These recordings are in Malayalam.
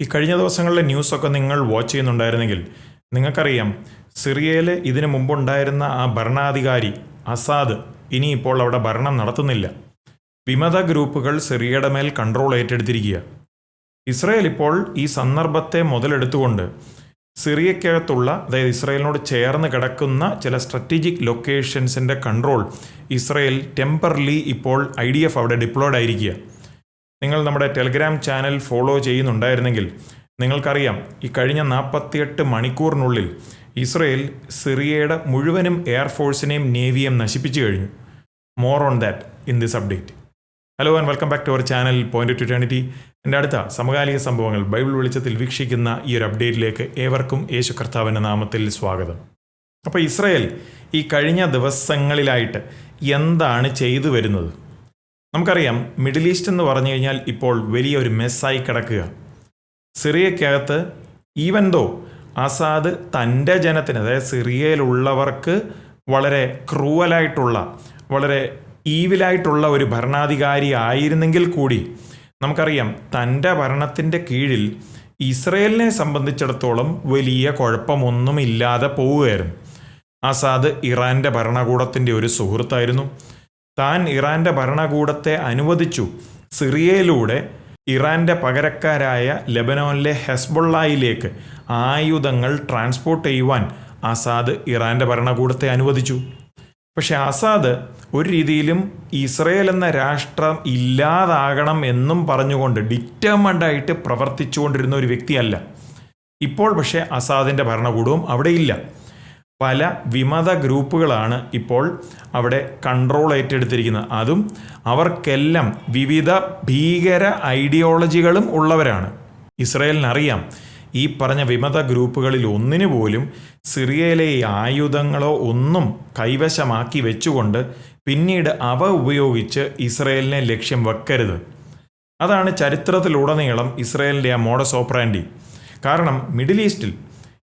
ഈ കഴിഞ്ഞ ദിവസങ്ങളിലെ ന്യൂസൊക്കെ നിങ്ങൾ വാച്ച് ചെയ്യുന്നുണ്ടായിരുന്നെങ്കിൽ നിങ്ങൾക്കറിയാം സിറിയയിൽ ഇതിനു മുമ്പുണ്ടായിരുന്ന ആ ഭരണാധികാരി അസാദ് ഇനിയിപ്പോൾ അവിടെ ഭരണം നടത്തുന്നില്ല. വിമത ഗ്രൂപ്പുകൾ സിറിയയുടെ മേൽ കൺട്രോൾ ഏറ്റെടുത്തിരിക്കുക ഇസ്രയേൽ ഇപ്പോൾ ഈ സന്ദർഭത്തെ മുതലെടുത്തുകൊണ്ട് സിറിയക്കകത്തുള്ള അതായത് ഇസ്രയേലിനോട് ചേർന്ന് കിടക്കുന്ന ചില സ്ട്രാറ്റജിക് ലൊക്കേഷൻസിന്റെ കൺട്രോൾ ഇസ്രയേൽ ടെമ്പറലി ഇപ്പോൾ ഐ ഡി എഫ് അവിടെ ഡിപ്ലോയ്ഡ് ആയിരിക്കുക നിങ്ങൾ നമ്മുടെ ടെലിഗ്രാം ചാനൽ ഫോളോ ചെയ്യുന്നുണ്ടായിരുന്നെങ്കിൽ നിങ്ങൾക്കറിയാം ഈ കഴിഞ്ഞ നാൽപ്പത്തിയെട്ട് മണിക്കൂറിനുള്ളിൽ ഇസ്രയേൽ സിറിയയുടെ മുഴുവനും എയർഫോഴ്സിനെയും നേവിയും നശിപ്പിച്ചു കഴിഞ്ഞു. More on that in this update hello and welcome back to our channel point to eternity എന്റെ അടുത്ത സമകാലിക സംഭവങ്ങൾ ബൈബിൾ വെളിച്ചത്തിൽ വീക്ഷിക്കുന്ന ഈ ഒരു അപ്ഡേറ്റിലേക്ക് ഏവർക്കും യേശു കർത്താവിന്റെ നാമത്തിൽ സ്വാഗതം. അപ്പോൾ ഇസ്രയേൽ ഈ കഴിഞ്ഞ ദിവസങ്ങളിലായിട്ട് എന്താണ് ചെയ്തു വരുന്നത്? നമുക്കറിയാം മിഡിൽ ഈസ്റ്റ് എന്ന് പറഞ്ഞു കഴിഞ്ഞാൽ ഇപ്പോൾ വലിയൊരു മെസ്സായി കിടക്കുക. സിറിയക്കകത്ത് ഈവൻ ദോ അസാദ് തന്റെ ജനത്തിന് അതായത് സിറിയയിലുള്ളവർക്ക് വളരെ ക്രൂവലായിട്ടുള്ള വളരെ ഈവിലായിട്ടുള്ള ഒരു ഭരണാധികാരി ആയിരുന്നെങ്കിൽ കൂടി നമുക്കറിയാം തന്റെ ഭരണത്തിന്റെ കീഴിൽ ഇസ്രയേലിനെ സംബന്ധിച്ചിടത്തോളം വലിയ കുഴപ്പമൊന്നുമില്ലാതെ പോവുകയായിരുന്നു. അസാദ് ഇറാന്റെ ഭരണകൂടത്തിന്റെ ഒരു സുഹൃത്തായിരുന്നു. താൻ ഇറാന്റെ ഭരണകൂടത്തെ അനുവദിച്ചു. സിറിയയിലൂടെ ഇറാന്റെ പകരക്കാരായ ലെബനോനിലെ ഹെസ്ബൊള്ളായിലേക്ക് ആയുധങ്ങൾ ട്രാൻസ്പോർട്ട് ചെയ്യുവാൻ അസാദ് ഇറാന്റെ ഭരണകൂടത്തെ അനുവദിച്ചു. പക്ഷെ അസാദ് ഒരു രീതിയിലും ഇസ്രയേൽ എന്ന രാഷ്ട്രം ഇല്ലാതാകണം എന്നും പറഞ്ഞുകൊണ്ട് ഡിറ്റർമൻഡായിട്ട് പ്രവർത്തിച്ചുകൊണ്ടിരുന്ന ഒരു വ്യക്തിയല്ല. ഇപ്പോൾ പക്ഷേ അസാദിന്റെ ഭരണകൂടവും അവിടെയില്ല. പല വിമത ഗ്രൂപ്പുകളാണ് ഇപ്പോൾ അവിടെ കൺട്രോൾ ഏറ്റെടുത്തിരിക്കുന്നത്. അതും അവർക്കെല്ലാം വിവിധ ഭീകര ഐഡിയോളജികളും ഉള്ളവരാണ്. ഇസ്രയേലിനറിയാം ഈ പറഞ്ഞ വിമത ഗ്രൂപ്പുകളിൽ ഒന്നിനു പോലും സിറിയയിലെ ആയുധങ്ങളോ ഒന്നും കൈവശമാക്കി വെച്ചുകൊണ്ട് പിന്നീട് അവ ഉപയോഗിച്ച് ഇസ്രയേലിനെ ലക്ഷ്യം വെക്കരുത്. അതാണ് ചരിത്രത്തിലുടനീളം ഇസ്രയേലിന്റെ ആ മോഡസ് ഓപ്പറാൻഡി കാരണം മിഡിൽ ഈസ്റ്റിൽ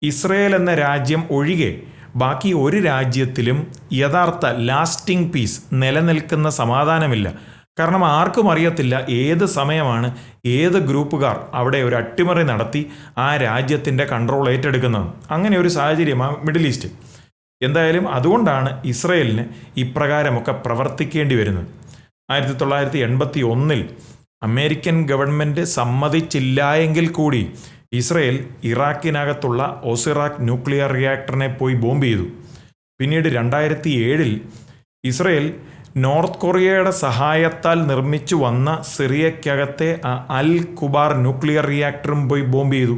ഇസ്രയേൽ എന്ന രാജ്യം ഒഴികെ ബാക്കി ഒരു രാജ്യത്തിലും യഥാർത്ഥ ലാസ്റ്റിംഗ് പീസ് നിലനിൽക്കുന്ന സമാധാനമില്ല. കാരണം ആർക്കും അറിയത്തില്ല ഏത് സമയമാണ് ഏത് ഗ്രൂപ്പുകാർ അവിടെ ഒരു അട്ടിമറി നടത്തി ആ രാജ്യത്തിന്റെ കൺട്രോൾ ഏറ്റെടുക്കുന്നത്. അങ്ങനെ ഒരു സാഹചര്യമാണ് മിഡിൽ ഈസ്റ്റ്. എന്തായാലും അതുകൊണ്ടാണ് ഇസ്രയേലിന് ഇപ്രകാരമൊക്കെ പ്രവർത്തിക്കേണ്ടി വരുന്നത്. ആയിരത്തി തൊള്ളായിരത്തി എൺപത്തി ഒന്നിൽ അമേരിക്കൻ ഗവൺമെന്റ് സമ്മതിച്ചില്ല എങ്കിൽ കൂടി ഇസ്രയേൽ ഇറാഖിനകത്തുള്ള ഒസിറാഖ് ന്യൂക്ലിയർ റിയാക്ടറിനെ പോയി ബോംബ് ചെയ്തു. പിന്നീട് രണ്ടായിരത്തി ഏഴിൽ ഇസ്രയേൽ നോർത്ത് കൊറിയയുടെ സഹായത്താൽ നിർമ്മിച്ചു വന്ന സിറിയക്കകത്തെ അൽ കുബാർ ന്യൂക്ലിയർ റിയാക്ടറും പോയി ബോംബ് ചെയ്തു.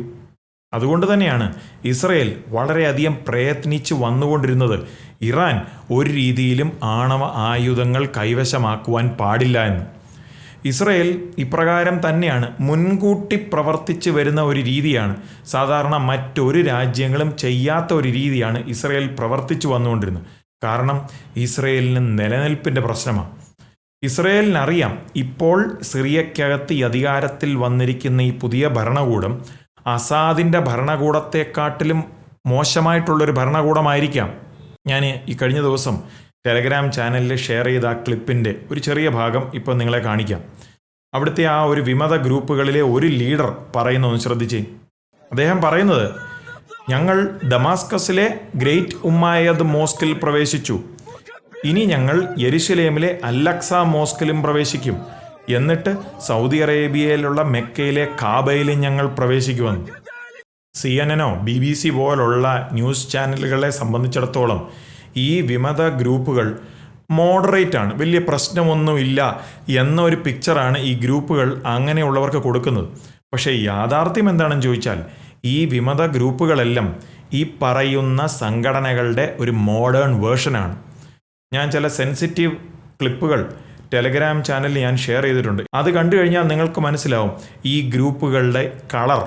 അതുകൊണ്ട് തന്നെയാണ് ഇസ്രയേൽ വളരെയധികം പ്രയത്നിച്ച് വന്നുകൊണ്ടിരുന്നത്. ഇറാൻ ഒരു രീതിയിലും ആണവ ആയുധങ്ങൾ കൈവശമാക്കുവാൻ പാടില്ല എന്ന്. ഇസ്രയേൽ ഇപ്രകാരം തന്നെയാണ് മുൻകൂട്ടി പ്രവർത്തിച്ചു വരുന്ന ഒരു രീതിയാണ്. സാധാരണ മറ്റൊരു രാജ്യങ്ങളും ചെയ്യാത്ത ഒരു രീതിയാണ് ഇസ്രയേൽ പ്രവർത്തിച്ചു വന്നുകൊണ്ടിരുന്നത്. കാരണം ഇസ്രയേലിന് നിലനിൽപ്പിന്റെ പ്രശ്നമാണ്. ഇസ്രയേലിനറിയാം ഇപ്പോൾ സിറിയക്കകത്ത് ഈ അധികാരത്തിൽ വന്നിരിക്കുന്ന ഈ പുതിയ ഭരണകൂടം അസാദിന്റെ ഭരണകൂടത്തെക്കാട്ടിലും മോശമായിട്ടുള്ളൊരു ഭരണകൂടമായിരിക്കാം. ഞാൻ ഈ കഴിഞ്ഞ ദിവസം ടെലഗ്രാം ചാനലിൽ ഷെയർ ചെയ്ത ആ ക്ലിപ്പിന്റെ ഒരു ചെറിയ ഭാഗം ഇപ്പോൾ നിങ്ങളെ കാണിക്കാം. അവിടുത്തെ ആ ഒരു വിമത ഗ്രൂപ്പുകളിലെ ഒരു ലീഡർ പറയുന്ന ഒന്ന് ശ്രദ്ധിച്ചേ. അദ്ദേഹം പറയുന്നത് ഞങ്ങൾ ഡമാസ്കസിലെ ഗ്രേറ്റ് ഉമ്മായദ് മോസ്കിൽ പ്രവേശിച്ചു. ഇനി ഞങ്ങൾ യെരുശലേമിലെ അല്ലക്സ മോസ്കിലും പ്രവേശിക്കും. എന്നിട്ട് സൗദി അറേബ്യയിലുള്ള മെക്കയിലെ കാബയിലും ഞങ്ങൾ പ്രവേശിക്കുമെന്ന്. C N N B B C പോലുള്ള ന്യൂസ് ചാനലുകളെ സംബന്ധിച്ചിടത്തോളം ഈ വിമത ഗ്രൂപ്പുകൾ മോഡറേറ്റ് ആണ്. വലിയ പ്രശ്നമൊന്നുമില്ല എന്നൊരു പിക്ചറാണ് ഈ ഗ്രൂപ്പുകൾ അങ്ങനെയുള്ളവർക്ക് കൊടുക്കുന്നത്. പക്ഷേ യാഥാർത്ഥ്യം എന്താണെന്ന് ചോദിച്ചാൽ ഈ വിമത ഗ്രൂപ്പുകളെല്ലാം ഈ പറയുന്ന സംഘടനകളുടെ ഒരു മോഡേൺ വേർഷനാണ് ഞാൻ ചില സെൻസിറ്റീവ് ക്ലിപ്പുകൾ ടെലഗ്രാം ചാനലിൽ ഞാൻ ഷെയർ ചെയ്തിട്ടുണ്ട്. അത് കണ്ടു കഴിഞ്ഞാൽ നിങ്ങൾക്ക് മനസ്സിലാവും ഈ ഗ്രൂപ്പുകളുടെ കളർ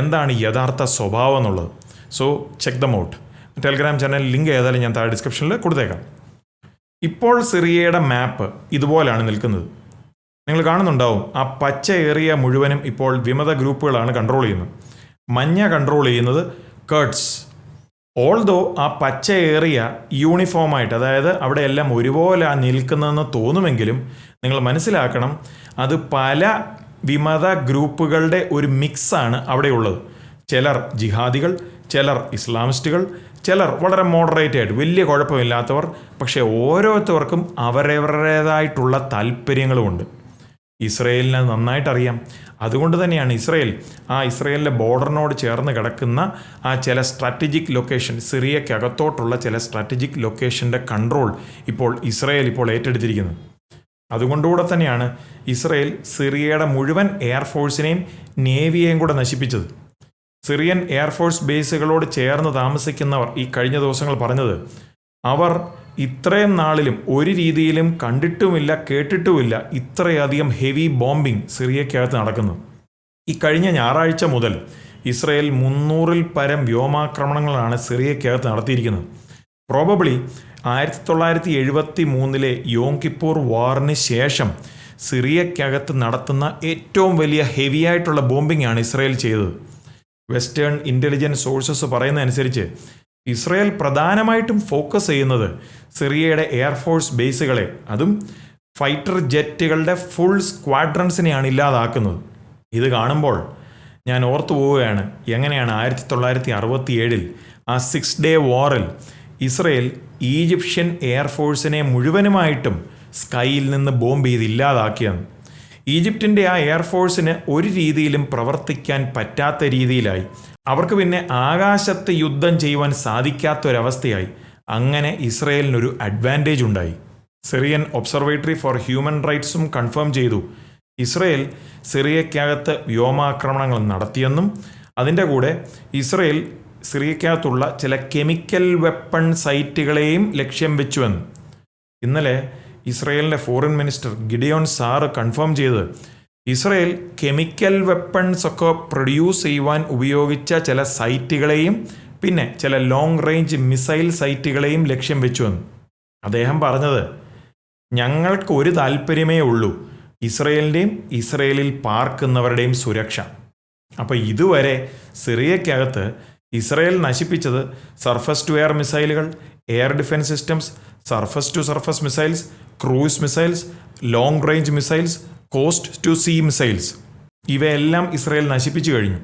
എന്താണ് യഥാർത്ഥ സ്വഭാവം എന്നുള്ളത്. So check them out Telegram channel link ഏതായാലും ഞാൻ താഴെ ഡിസ്ക്രിപ്ഷനിൽ കൊടുത്തേക്കാം. ഇപ്പോൾ സിറിയയുടെ മാപ്പ് ഇതുപോലെയാണ് നിൽക്കുന്നത്. നിങ്ങൾ കാണുന്നുണ്ടാവും ആ പച്ച ഏറിയ മുഴുവനും ഇപ്പോൾ വിമത ഗ്രൂപ്പുകളാണ് കൺട്രോൾ ചെയ്യുന്നത്. മഞ്ഞ കൺട്രോൾ ചെയ്യുന്നത് കേർട്സ് ഓൾദോ ആ പച്ച ഏറിയ യൂണിഫോമായിട്ട് അതായത് അവിടെ എല്ലാം ഒരുപോലെ നിൽക്കുന്നതെന്ന് തോന്നുമെങ്കിലും നിങ്ങൾ മനസ്സിലാക്കണം അത് പല വിമത ഗ്രൂപ്പുകളുടെ ഒരു മിക്സാണ് അവിടെയുള്ളത്. ചിലർ ജിഹാദികൾ ചിലർ ഇസ്ലാമിസ്റ്റുകൾ ചിലർ വളരെ മോഡറേറ്റ് ആയിട്ട് വലിയ കുഴപ്പമില്ലാത്തവർ പക്ഷേ ഓരോരുത്തർക്കും അവരവരുടേതായിട്ടുള്ള താല്പര്യങ്ങളുമുണ്ട് ഇസ്രയേലിന് നന്നായിട്ട് അറിയാം അതുകൊണ്ട് തന്നെയാണ് ഇസ്രയേൽ ആ ഇസ്രയേലിന്റെ ബോർഡറിനോട് ചേർന്ന് കിടക്കുന്ന ആ ചില സ്ട്രാറ്റജിക് ലൊക്കേഷൻ സിറിയക്കകത്തോട്ടുള്ള ചില സ്ട്രാറ്റജിക് ലൊക്കേഷന്റെ കൺട്രോൾ ഇപ്പോൾ ഇസ്രയേൽ ഇപ്പോൾ ഏറ്റെടുത്തിരിക്കുന്നത്. അതുകൊണ്ടുകൂടെ തന്നെയാണ് ഇസ്രയേൽ സിറിയയുടെ മുഴുവൻ എയർഫോഴ്സിനെയും നേവിയെയും കൂടെ നശിപ്പിച്ചത്. സിറിയൻ എയർഫോഴ്സ് ബേസുകളോട് ചേർന്ന് താമസിക്കുന്നവർ ഈ കഴിഞ്ഞ ദിവസങ്ങൾ പറഞ്ഞത് അവർ ഇത്രയും നാളിലും ഒരു രീതിയിലും കണ്ടിട്ടുമില്ല കേട്ടിട്ടുമില്ല ഇത്രയധികം ഹെവി ബോംബിംഗ് സിറിയക്കകത്ത് നടക്കുന്നു. ഈ കഴിഞ്ഞ ഞായറാഴ്ച മുതൽ ഇസ്രയേൽ മുന്നൂറിൽ പരം വ്യോമാക്രമണങ്ങളാണ് സിറിയക്കകത്ത് നടത്തിയിരിക്കുന്നത്. പ്രോബബിളി ആയിരത്തി തൊള്ളായിരത്തി എഴുപത്തി മൂന്നിലെ യോങ്കിപ്പൂർ വാറിന് ശേഷം സിറിയക്കകത്ത് നടത്തുന്ന ഏറ്റവും വലിയ ഹെവി ആയിട്ടുള്ള ബോംബിംഗ് ആണ് ഇസ്രയേൽ ചെയ്തത്. വെസ്റ്റേൺ ഇന്റലിജൻസ് സോഴ്സസ് പറയുന്നതനുസരിച്ച് ഇസ്രയേൽ പ്രധാനമായിട്ടും ഫോക്കസ് ചെയ്യുന്നത് സിറിയയുടെ എയർഫോഴ്സ് ബേസുകളെ അതും ഫൈറ്റർ ജെറ്റുകളുടെ ഫുൾ സ്ക്വാഡ്രൻസിനെയാണ് ഇല്ലാതാക്കുന്നത്. ഇത് കാണുമ്പോൾ ഞാൻ ഓർത്തു പോവുകയാണ്. എങ്ങനെയാണ് ആയിരത്തി തൊള്ളായിരത്തി അറുപത്തി ഏഴിൽ ആ സിക്സ് ഡേ വാറിൽ ഇസ്രയേൽ ഈജിപ്ഷ്യൻ എയർഫോഴ്സിനെ മുഴുവനുമായിട്ടും സ്കൈയിൽ നിന്ന് ബോംബ് ചെയ്ത് ഇല്ലാതാക്കിയെന്ന്. ഈജിപ്തിന്റെ ആ എയർഫോഴ്സിന് ഒരു രീതിയിലും പ്രവർത്തിക്കാൻ പറ്റാത്ത രീതിയിലായി. അവർക്ക് പിന്നെ ആകാശത്ത് യുദ്ധം ചെയ്യുവാൻ സാധിക്കാത്തൊരവസ്ഥയായി. അങ്ങനെ ഇസ്രയേലിനൊരു അഡ്വാന്റേജ് ഉണ്ടായി. സിറിയൻ ഒബ്സർവേറ്ററി ഫോർ ഹ്യൂമൻ റൈറ്റ്സും കൺഫേം ചെയ്തു. ഇസ്രയേൽ സിറിയക്കകത്ത് വ്യോമാക്രമണങ്ങൾ നടത്തിയെന്നും അതിന്റെ കൂടെ ഇസ്രയേൽ സിറിയക്കകത്തുള്ള ചില കെമിക്കൽ വെപ്പൺ സൈറ്റുകളെയും ലക്ഷ്യം വെച്ചുവെന്നും. ഇന്നലെ ഇസ്രയേലിന്റെ foreign minister Gideon Saar confirm ചെയ്ത് ഇസ്രയേൽ കെമിക്കൽ വെപ്പൺസ് ഒക്കെ പ്രൊഡ്യൂസ് ചെയ്യുവാൻ ഉപയോഗിച്ച ചില സൈറ്റുകളെയും പിന്നെ ചില ലോങ് റേഞ്ച് മിസൈൽ സൈറ്റുകളെയും ലക്ഷ്യം വെച്ചു എന്ന്. അദ്ദേഹം പറഞ്ഞത് ഞങ്ങൾക്ക് ഒരു താല്പര്യമേ ഉള്ളൂ ഇസ്രയേലിന്റെയും ഇസ്രയേലിൽ പാർക്കുന്നവരുടെയും സുരക്ഷ. അപ്പോൾ ഇതുവരെ സിറിയക്കകത്ത് ഇസ്രയേൽ നശിപ്പിച്ചത് സർഫസ് ടു എയർ മിസൈലുകൾ air defence systems surface to surface missiles cruise missiles long range missiles coast to sea missiles ഇവയെല്ലാം ഇസ്രയേൽ നശിപ്പിച്ചു കഴിഞ്ഞു.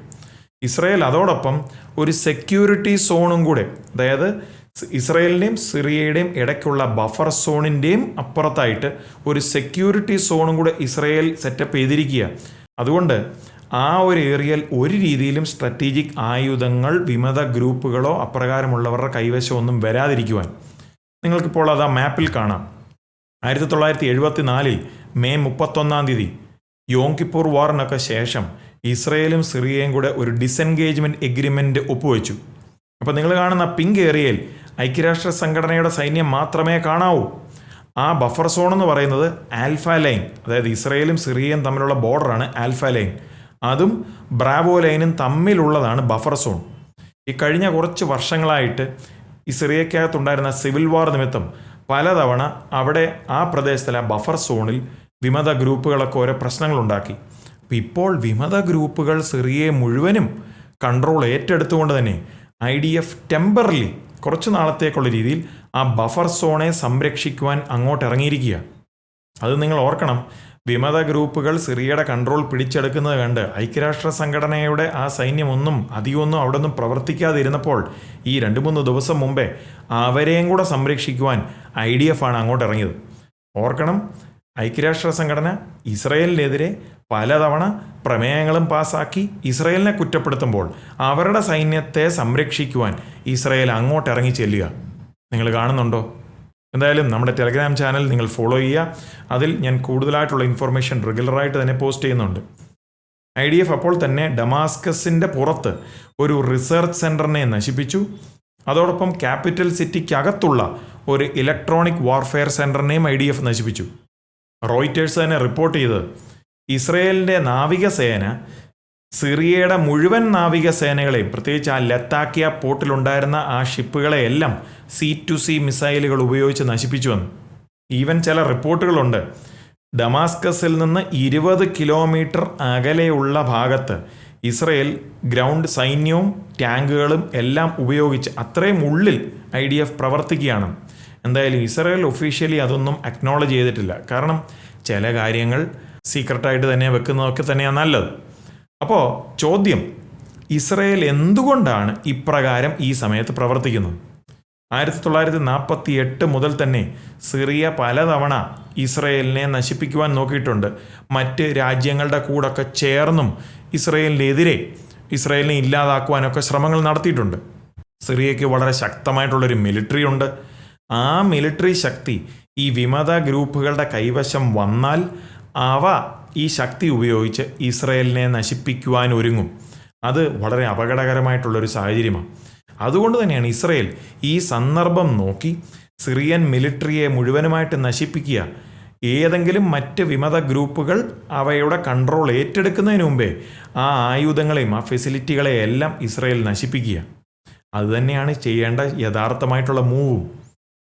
ഇസ്രയേൽ അതോടൊപ്പം ഒരു സെക്യൂരിറ്റി സോണും കൂടെ അതായത് ഇസ്രയേലിന്റെയും സിറിയയുടെയും ഇടയ്ക്കുള്ള ബഫർ സോണിന്റെയും അപ്പുറത്തായിട്ട് ഒരു സെക്യൂരിറ്റി സോണും കൂടെ ഇസ്രയേൽ സെറ്റപ്പ് ചെയ്തിരിക്കുക അതുകൊണ്ട് ആ ഒരു ഏരിയയിൽ ഒരു രീതിയിലും സ്ട്രാറ്റജിക് ആയുധങ്ങൾ വിമത ഗ്രൂപ്പുകളോ അപ്രകാരമുള്ളവരുടെ കൈവശമൊന്നും വരാതിരിക്കുവാൻ നിങ്ങൾക്കിപ്പോൾ അത് ആ മാപ്പിൽ കാണാം. ആയിരത്തി തൊള്ളായിരത്തി എഴുപത്തി നാലിൽ മെയ് മുപ്പത്തൊന്നാം തീയതി യോങ്കിപ്പൂർ വാറിനൊക്കെ ശേഷം ഇസ്രയേലും സിറിയയും കൂടെ ഒരു ഡിസെൻഗേജ്മെന്റ് എഗ്രിമെന്റ് ഒപ്പുവെച്ചു. അപ്പോൾ നിങ്ങൾ കാണുന്ന പിങ്ക് ഏരിയയിൽ ഐക്യരാഷ്ട്ര സംഘടനയുടെ സൈന്യം മാത്രമേ കാണാവൂ. ആ ബഫർ സോൺ എന്ന് പറയുന്നത് ആൽഫ ലൈൻ അതായത് ഇസ്രയേലും സിറിയയും തമ്മിലുള്ള ബോർഡറാണ് ആൽഫ ലൈൻ. അതും ബ്രാവോ ലൈനും തമ്മിലുള്ളതാണ് ബഫർ സോൺ. ഈ കഴിഞ്ഞ കുറച്ച് വർഷങ്ങളായിട്ട് ഈ സിറിയക്കകത്തുണ്ടായിരുന്ന സിവിൽ വാർ നിമിത്തം പലതവണ അവിടെ ആ പ്രദേശത്തിലെ ബഫർ സോണിൽ വിമത ഗ്രൂപ്പുകളൊക്കെ ഓരോ പ്രശ്നങ്ങളുണ്ടാക്കി. അപ്പം ഇപ്പോൾ വിമത ഗ്രൂപ്പുകൾ സിറിയയെ മുഴുവനും കൺട്രോൾ ഏറ്റെടുത്തുകൊണ്ട് തന്നെ ഐ ഡി എഫ് ടെമ്പറലി കുറച്ച് നാളത്തേക്കുള്ള രീതിയിൽ ആ ബഫർ സോണെ സംരക്ഷിക്കുവാൻ അങ്ങോട്ട് ഇറങ്ങിയിരിക്കുക അത് നിങ്ങൾ ഓർക്കണം. വിമത ഗ്രൂപ്പുകൾ സിറിയയുടെ കൺട്രോൾ പിടിച്ചെടുക്കുന്നത് കണ്ട് ഐക്യരാഷ്ട്ര സംഘടനയുടെ ആ സൈന്യമൊന്നും അധികമൊന്നും അവിടെ ഒന്നും പ്രവർത്തിക്കാതിരുന്നപ്പോൾ ഈ രണ്ട് മൂന്ന് ദിവസം മുമ്പേ അവരെയും കൂടെ സംരക്ഷിക്കുവാൻ ഐ ഡി എഫ് ആണ് അങ്ങോട്ട് ഇറങ്ങിയത്. ഓർക്കണം ഐക്യരാഷ്ട്ര സംഘടന ഇസ്രയേലിനെതിരെ പലതവണ പ്രമേയങ്ങളും പാസാക്കി ഇസ്രയേലിനെ കുറ്റപ്പെടുത്തുമ്പോൾ അവരുടെ സൈന്യത്തെ സംരക്ഷിക്കുവാൻ ഇസ്രയേൽ അങ്ങോട്ട് ഇറങ്ങി ചെല്ലുക. നിങ്ങൾ കാണുന്നുണ്ടോ? എന്തായാലും നമ്മുടെ ടെലഗ്രാം ചാനൽ നിങ്ങൾ ഫോളോ ചെയ്യുക. അതിൽ ഞാൻ കൂടുതലായിട്ടുള്ള ഇൻഫർമേഷൻ റെഗുലറായിട്ട് തന്നെ പോസ്റ്റ് ചെയ്യുന്നുണ്ട്. ഐ ഡി എഫ് അപ്പോൾ തന്നെ ഡമാസ്കസിന്റെ പുറത്ത് ഒരു റിസർച്ച് സെന്ററിനെ നശിപ്പിച്ചു. അതോടൊപ്പം ക്യാപിറ്റൽ സിറ്റിക്കകത്തുള്ള ഒരു ഇലക്ട്രോണിക് വാർഫെയർ സെന്ററിനെയും ഐ ഡി എഫ് നശിപ്പിച്ചു. റോയിറ്റേഴ്സ് തന്നെ റിപ്പോർട്ട് ചെയ്ത് ഇസ്രയേലിന്റെ നാവികസേന സിറിയയുടെ മുഴുവൻ നാവികസേനകളെയും പ്രത്യേകിച്ച് ആ ലത്താക്കിയ പോർട്ടിലുണ്ടായിരുന്ന ആ ഷിപ്പുകളെയെല്ലാം സി ടു സി മിസൈലുകൾ ഉപയോഗിച്ച് നശിപ്പിച്ചു വന്നു. ഈവൻ ചില റിപ്പോർട്ടുകളുണ്ട്. ഡമാസ്കസിൽ നിന്ന് ഇരുപത് കിലോമീറ്റർ അകലെയുള്ള ഭാഗത്ത് ഇസ്രയേൽ ഗ്രൗണ്ട് സൈന്യവും ടാങ്കുകളും എല്ലാം ഉപയോഗിച്ച് അത്രയും ഉള്ളിൽ ഐ ഡി എഫ് പ്രവർത്തിക്കുകയാണ്. എന്തായാലും ഇസ്രയേൽ ഒഫീഷ്യലി അതൊന്നും അക്നോളജ് ചെയ്തിട്ടില്ല. കാരണം ചില കാര്യങ്ങൾ സീക്രട്ടായിട്ട് തന്നെ വെക്കുന്നതൊക്കെ തന്നെയാണ് നല്ലത്. അപ്പോൾ ചോദ്യം ഇസ്രയേൽ എന്തുകൊണ്ടാണ് ഇപ്രകാരം ഈ സമയത്ത് പ്രവർത്തിക്കുന്നത്? ആയിരത്തി തൊള്ളായിരത്തി നാൽപ്പത്തി എട്ട് മുതൽ തന്നെ സിറിയ പലതവണ ഇസ്രയേലിനെ നശിപ്പിക്കുവാൻ നോക്കിയിട്ടുണ്ട്. മറ്റ് രാജ്യങ്ങളുടെ കൂടൊക്കെ ചേർന്നും ഇസ്രയേലിനെതിരെ ഇസ്രയേലിനെ ഇല്ലാതാക്കുവാനൊക്കെ ശ്രമങ്ങൾ നടത്തിയിട്ടുണ്ട്. സിറിയയ്ക്ക് വളരെ ശക്തമായിട്ടുള്ളൊരു മിലിറ്ററി ഉണ്ട്. ആ മിലിറ്ററി ശക്തി ഈ വിമത ഗ്രൂപ്പുകളുടെ കൈവശം വന്നാൽ അവ ഈ ശക്തി ഉപയോഗിച്ച് ഇസ്രയേലിനെ നശിപ്പിക്കുവാൻ ഒരുങ്ങും. അത് വളരെ അപകടകരമായിട്ടുള്ളൊരു സാഹചര്യമാണ്. അതുകൊണ്ട് തന്നെയാണ് ഇസ്രയേൽ ഈ സന്ദർഭം നോക്കി സിറിയൻ മിലിറ്ററിയെ മുഴുവനുമായിട്ട് നശിപ്പിക്കുക. ഏതെങ്കിലും മറ്റ് വിമത ഗ്രൂപ്പുകൾ അവയുടെ കൺട്രോൾ ഏറ്റെടുക്കുന്നതിന് മുമ്പേ ആ ആയുധങ്ങളെയും ആ ഫെസിലിറ്റികളെയും എല്ലാം ഇസ്രയേൽ നശിപ്പിക്കുക. അതുതന്നെയാണ് ചെയ്യേണ്ട യഥാർത്ഥമായിട്ടുള്ള മൂവും.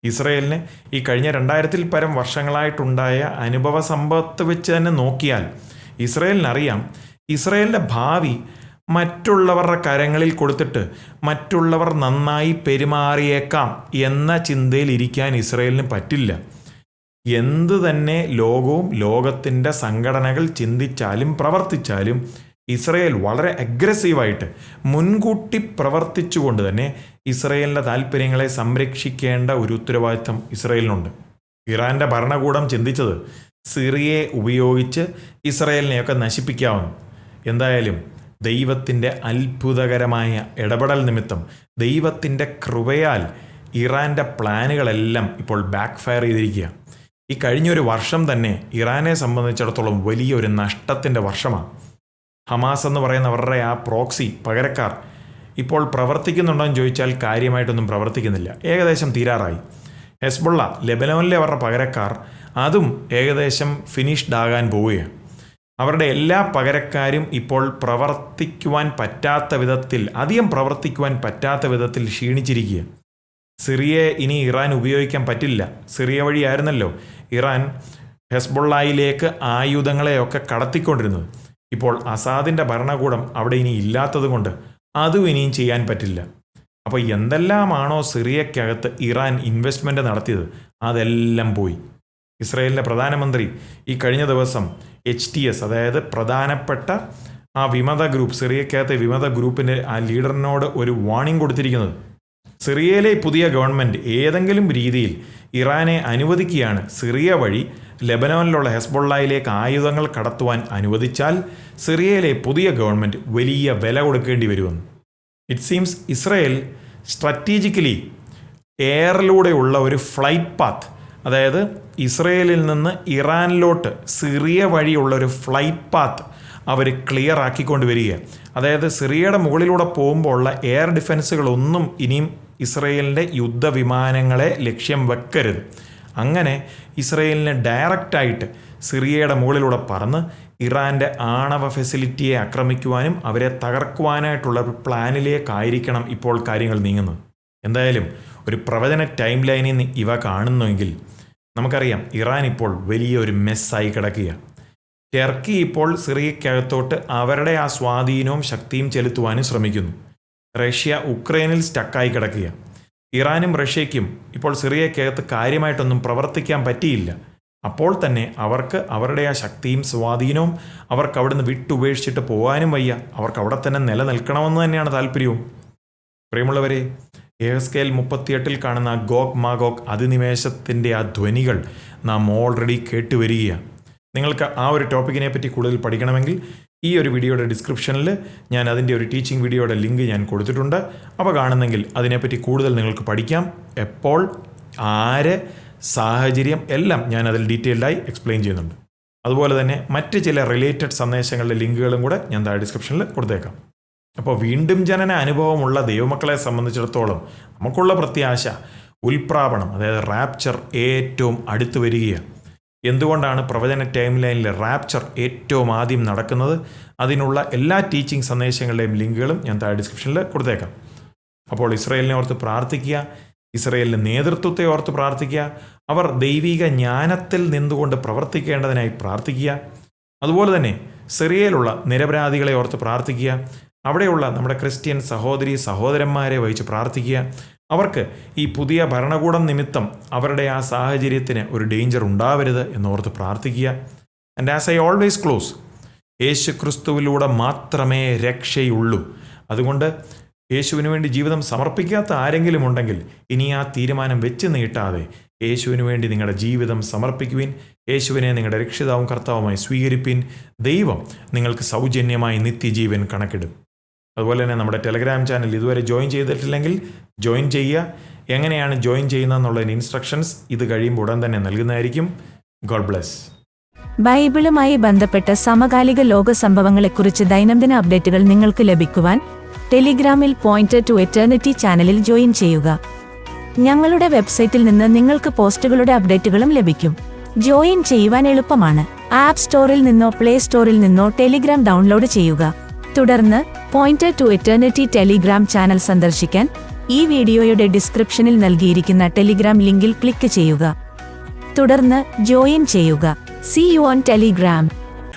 ഇസ്രയേലിന് ഈ കഴിഞ്ഞ രണ്ടായിരത്തിൽ പരം വർഷങ്ങളായിട്ടുണ്ടായ അനുഭവ സമ്പത്ത് വെച്ച് തന്നെ നോക്കിയാൽ ഇസ്രയേലിനറിയാം ഇസ്രയേലിന്റെ ഭാവി മറ്റുള്ളവരുടെ കരങ്ങളിൽ കൊടുത്തിട്ട് മറ്റുള്ളവർ നന്നായി പെരുമാറിയേക്കാം എന്ന ചിന്തയിൽ ഇരിക്കാൻ ഇസ്രയേലിന് പറ്റില്ല. എന്ത് തന്നെ ലോകവും ലോകത്തിന്റെ സംഘടനകൾ ചിന്തിച്ചാലും പ്രവർത്തിച്ചാലും ഇസ്രയേൽ വളരെ അഗ്രസീവായിട്ട് മുൻകൂട്ടി പ്രവർത്തിച്ചുകൊണ്ട് തന്നെ ഇസ്രയേലിന്റെ താല്പര്യങ്ങളെ സംരക്ഷിക്കേണ്ട ഒരു ഉത്തരവാദിത്തം ഇസ്രയേലിനുണ്ട്. ഇറാന്റെ ഭരണകൂടം ചിന്തിച്ചത് സിറിയയെ ഉപയോഗിച്ച് ഇസ്രയേലിനെയൊക്കെ നശിപ്പിക്കാവുന്നു. എന്തായാലും ദൈവത്തിന്റെ അത്ഭുതകരമായ ഇടപെടൽ നിമിത്തം ദൈവത്തിന്റെ കൃപയാൽ ഇറാന്റെ പ്ലാനുകളെല്ലാം ഇപ്പോൾ ബാക്ക് ഫയർ ചെയ്തിരിക്കുക ഈ കഴിഞ്ഞൊരു വർഷം തന്നെ ഇറാനെ സംബന്ധിച്ചിടത്തോളം വലിയൊരു നഷ്ടത്തിന്റെ വർഷമാണ് ഹമാസ് എന്ന് പറയുന്നവരുടെ ആ പ്രോക്സി പകരക്കാർ ഇപ്പോൾ പ്രവർത്തിക്കുന്നുണ്ടോ എന്ന് ചോദിച്ചാൽ കാര്യമായിട്ടൊന്നും പ്രവർത്തിക്കുന്നില്ല. ഏകദേശം തീരാറായി. ഹെസ്ബുള്ള ലെബനോനിലെ അവരുടെ പകരക്കാർ അതും ഏകദേശം ഫിനിഷ്ഡ് ആകാൻ പോവുകയാണ്. അവരുടെ എല്ലാ പകരക്കാരും ഇപ്പോൾ പ്രവർത്തിക്കുവാൻ പറ്റാത്ത വിധത്തിൽ അധികം പ്രവർത്തിക്കുവാൻ പറ്റാത്ത വിധത്തിൽ ക്ഷീണിച്ചിരിക്കുക സിറിയയെ ഇനി ഇറാൻ ഉപയോഗിക്കാൻ പറ്റില്ല. സിറിയ വഴിയായിരുന്നല്ലോ ഇറാൻ ഹെസ്ബുള്ളയിലേക്ക് ആയുധങ്ങളെയൊക്കെ കടത്തിക്കൊണ്ടിരുന്നത്. ഇപ്പോൾ അസാദിന്റെ ഭരണകൂടം അവിടെ ഇനി ഇല്ലാത്തതുകൊണ്ട് അതും ഇനിയും ചെയ്യാൻ പറ്റില്ല. അപ്പോൾ എന്തെല്ലാമാണോ സിറിയക്കകത്ത് ഇറാൻ ഇൻവെസ്റ്റ്മെന്റ് നടത്തിയത് അതെല്ലാം പോയി. ഇസ്രയേലിന്റെ പ്രധാനമന്ത്രി ഈ കഴിഞ്ഞ ദിവസം എച്ച് ടി എസ് അതായത് പ്രധാനപ്പെട്ട ആ വിമത ഗ്രൂപ്പ് സിറിയക്കകത്തെ വിമത ഗ്രൂപ്പിന്റെ ആ ലീഡറിനോട് ഒരു വാണിംഗ് കൊടുത്തിരിക്കുന്നത്. സിറിയയിലെ പുതിയ ഗവൺമെന്റ് ഏതെങ്കിലും രീതിയിൽ ഇറാനെ അനുവദിക്കുകയാണ് സിറിയ വഴി ലെബനോനിലുള്ള ഹെസ്ബൊള്ളയിലേക്ക് ആയുധങ്ങൾ കടത്തുവാൻ അനുവദിച്ചാൽ സിറിയയിലെ പുതിയ ഗവൺമെന്റ് വലിയ വില കൊടുക്കേണ്ടി വരുമെന്ന്. ഇറ്റ് സീംസ് ഇസ്രയേൽ സ്ട്രാറ്റജിക്കലി എയറിലൂടെയുള്ള ഒരു ഫ്ലൈറ്റ് പാത്ത് അതായത് ഇസ്രയേലിൽ നിന്ന് ഇറാനിലോട്ട് സിറിയ വഴിയുള്ള ഒരു ഫ്ലൈറ്റ് പാത്ത് അവർ ക്ലിയർ ആക്കിക്കൊണ്ട് വരിക അതായത് സിറിയയുടെ മുകളിലൂടെ പോകുമ്പോൾ ഉള്ള എയർ ഡിഫൻസുകളൊന്നും ഇനിയും ഇസ്രയേലിന്റെ യുദ്ധവിമാനങ്ങളെ ലക്ഷ്യം വെക്കരുത്. അങ്ങനെ ഇസ്രയേലിന് ഡയറക്റ്റായിട്ട് സിറിയയുടെ മുകളിലൂടെ പറന്ന് ഇറാന്റെ ആണവ ഫെസിലിറ്റിയെ ആക്രമിക്കുവാനും അവരെ തകർക്കുവാനായിട്ടുള്ള ഒരു പ്ലാനിലേക്കായിരിക്കണം ഇപ്പോൾ കാര്യങ്ങൾ നീങ്ങുന്നത്. എന്തായാലും ഒരു പ്രവചന ടൈം ലൈനിൽ നിന്ന് ഇവ കാണുന്നുവെങ്കിൽ നമുക്കറിയാം ഇറാൻ ഇപ്പോൾ വലിയൊരു മെസ്സായി കിടക്കുകയാണ്. ടർക്കി ഇപ്പോൾ സിറിയക്കകത്തോട്ട് അവരുടെ ആ സ്വാധീനവും ശക്തിയും ചെലുത്തുവാനും ശ്രമിക്കുന്നു. റഷ്യ ഉക്രൈനിൽ സ്റ്റക്കായി കിടക്കുക ഇറാനും റഷ്യയ്ക്കും ഇപ്പോൾ സിറിയക്കകത്ത് കാര്യമായിട്ടൊന്നും പ്രവർത്തിക്കാൻ പറ്റിയില്ല. അപ്പോൾ തന്നെ അവർക്ക് അവരുടെ ആ ശക്തിയും സ്വാധീനവും അവർക്ക് അവിടുന്ന് വിട്ടുപേക്ഷിച്ചിട്ട് പോകാനും വയ്യ. അവർക്ക് അവിടെ തന്നെ നിലനിൽക്കണമെന്ന് തന്നെയാണ് താല്പര്യവും. പ്രിയമുള്ളവരെ എഹസ്കേൽ മുപ്പത്തിയെട്ടിൽ കാണുന്ന ഗോക് മാഗോക് അധിനിവേശത്തിന്റെ ആ ധ്വനികൾ നാം ഓൾറെഡി കേട്ടുവരികയാണ്. നിങ്ങൾക്ക് ആ ഒരു ടോപ്പിക്കിനെ പറ്റി കൂടുതൽ പഠിക്കണമെങ്കിൽ ഈ ഒരു വീഡിയോയുടെ ഡിസ്ക്രിപ്ഷനിൽ ഞാൻ അതിന്റെ ഒരു ടീച്ചിങ് വീഡിയോയുടെ ലിങ്ക് ഞാൻ കൊടുത്തിട്ടുണ്ട്. അപ്പോൾ കാണുന്നെങ്കിൽ അതിനെപ്പറ്റി കൂടുതൽ നിങ്ങൾക്ക് പഠിക്കാം. എപ്പോൾ ആര് സാഹചര്യം എല്ലാം ഞാൻ അതിൽ ഡീറ്റെയിൽഡായി എക്സ്പ്ലെയിൻ ചെയ്യുന്നുണ്ട്. അതുപോലെ തന്നെ മറ്റ് ചില റിലേറ്റഡ് സന്ദേശങ്ങളുടെ ലിങ്കുകളും കൂടെ ഞാൻ താഴെ ഡിസ്ക്രിപ്ഷനിൽ കൊടുത്തേക്കാം. അപ്പോൾ വീണ്ടും ജനന അനുഭവമുള്ള ദൈവമക്കളെ സംബന്ധിച്ചിടത്തോളം നമുക്കുള്ള പ്രത്യാശ ഉൽപ്രാപണം അതായത് റാപ്ചർ ഏറ്റവും അടുത്ത് വരികയാണ്. എന്തുകൊണ്ടാണ് പ്രവചന ടൈം ലൈനിലെ റാപ്ചർ ഏറ്റവും ആദ്യം നടക്കുന്നത്? അതിനുള്ള എല്ലാ ടീച്ചിങ് സന്ദേശങ്ങളുടെയും ലിങ്കുകളും ഞാൻ താഴെ ഡിസ്ക്രിപ്ഷനിൽ കൊടുത്തേക്കാം. അപ്പോൾ ഇസ്രയേലിനെ ഓർത്ത് പ്രാർത്ഥിക്കുക ഇസ്രയേലിന്റെ നേതൃത്വത്തെ ഓർത്ത് പ്രാർത്ഥിക്കുക അവർ ദൈവിക ജ്ഞാനത്തിൽ നിന്നുകൊണ്ട് പ്രവർത്തിക്കേണ്ടതിനായി പ്രാർത്ഥിക്കുക. അതുപോലെ തന്നെ സിറിയയിലുള്ള നിരപരാധികളെ ഓർത്ത് പ്രാർത്ഥിക്കുക. അവിടെയുള്ള നമ്മുടെ ക്രിസ്ത്യൻ സഹോദരി സഹോദരന്മാരെ വഹിച്ച് പ്രാർത്ഥിക്കുക. അവർക്ക് ഈ പുതിയ ഭരണകൂടം നിമിത്തം അവരുടെ ആ സാഹചര്യത്തിന് ഒരു ഡേഞ്ചർ ഉണ്ടാവരുത് എന്നോർത്ത് പ്രാർത്ഥിക്കുക. And as I always close Yeshu ക്രിസ്തുവിലൂടെ മാത്രമേ രക്ഷയുള്ളൂ. അതുകൊണ്ട് യേശുവിന് വേണ്ടി ജീവിതം സമർപ്പിക്കാത്ത ആരെങ്കിലും ഉണ്ടെങ്കിൽ ഇനി ആ തീരുമാനം വെച്ച് നീട്ടാതെ യേശുവിന് വേണ്ടി നിങ്ങളുടെ ജീവിതം സമർപ്പിക്കുവിൻ. യേശുവിനെ നിങ്ങളുടെ രക്ഷിതാവും കർത്താവുമായി സ്വീകരിപ്പിൻ. ദൈവം നിങ്ങൾക്ക് സൗജന്യമായി നിത്യജീവൻ കണക്കിടും. അതുപോലെ തന്നെ നമ്മുടെ ടെലഗ്രാം ചാനൽ ഇതുവരെ ജോയിൻ ചെയ്തിട്ടില്ലെങ്കിൽ ജോയിൻ ചെയ്യുക. എങ്ങനെയാണ് ജോയിൻ ചെയ്യുന്നതെന്നുള്ളതിന് ഇൻസ്ട്രക്ഷൻസ് ഇത് കഴിയുമ്പോൾ ഉടൻ തന്നെ നൽകുന്നതായിരിക്കും. ഗോഡ് ബ്ലെസ് ബൈബിളുമായി ബന്ധപ്പെട്ട സമകാലിക ലോക സംഭവങ്ങളെക്കുറിച്ച് ദൈനംദിന അപ്ഡേറ്റുകൾ നിങ്ങൾക്ക് ലഭിക്കുവാൻ ടെലിഗ്രാമിൽ പോയിന്റ് ടു എറ്റേണിറ്റി ചാനലിൽ ജോയിൻ ചെയ്യുക. ഞങ്ങളുടെ വെബ്സൈറ്റിൽ നിന്ന് നിങ്ങൾക്ക് പോസ്റ്റുകളുടെ അപ്ഡേറ്റുകളും ലഭിക്കും. ജോയിൻ ചെയ്യുവാൻ എളുപ്പമാണ്. ആപ്പ് സ്റ്റോറിൽ നിന്നോ പ്ലേ സ്റ്റോറിൽ നിന്നോ ടെലിഗ്രാം ഡൗൺലോഡ് ചെയ്യുക. തുടർന്ന് point to eternity Telegram channel സന്ദർശിക്കാൻ ഈ വീഡിയോയുടെ ഡിസ്ക്രിപ്ഷനിൽ നൽകിയിരിക്കുന്ന ടെലിഗ്രാം ലിങ്കിൽ ക്ലിക്ക് ചെയ്യുക. തുടർന്ന് ജോയിൻ ചെയ്യുക. C you on Telegram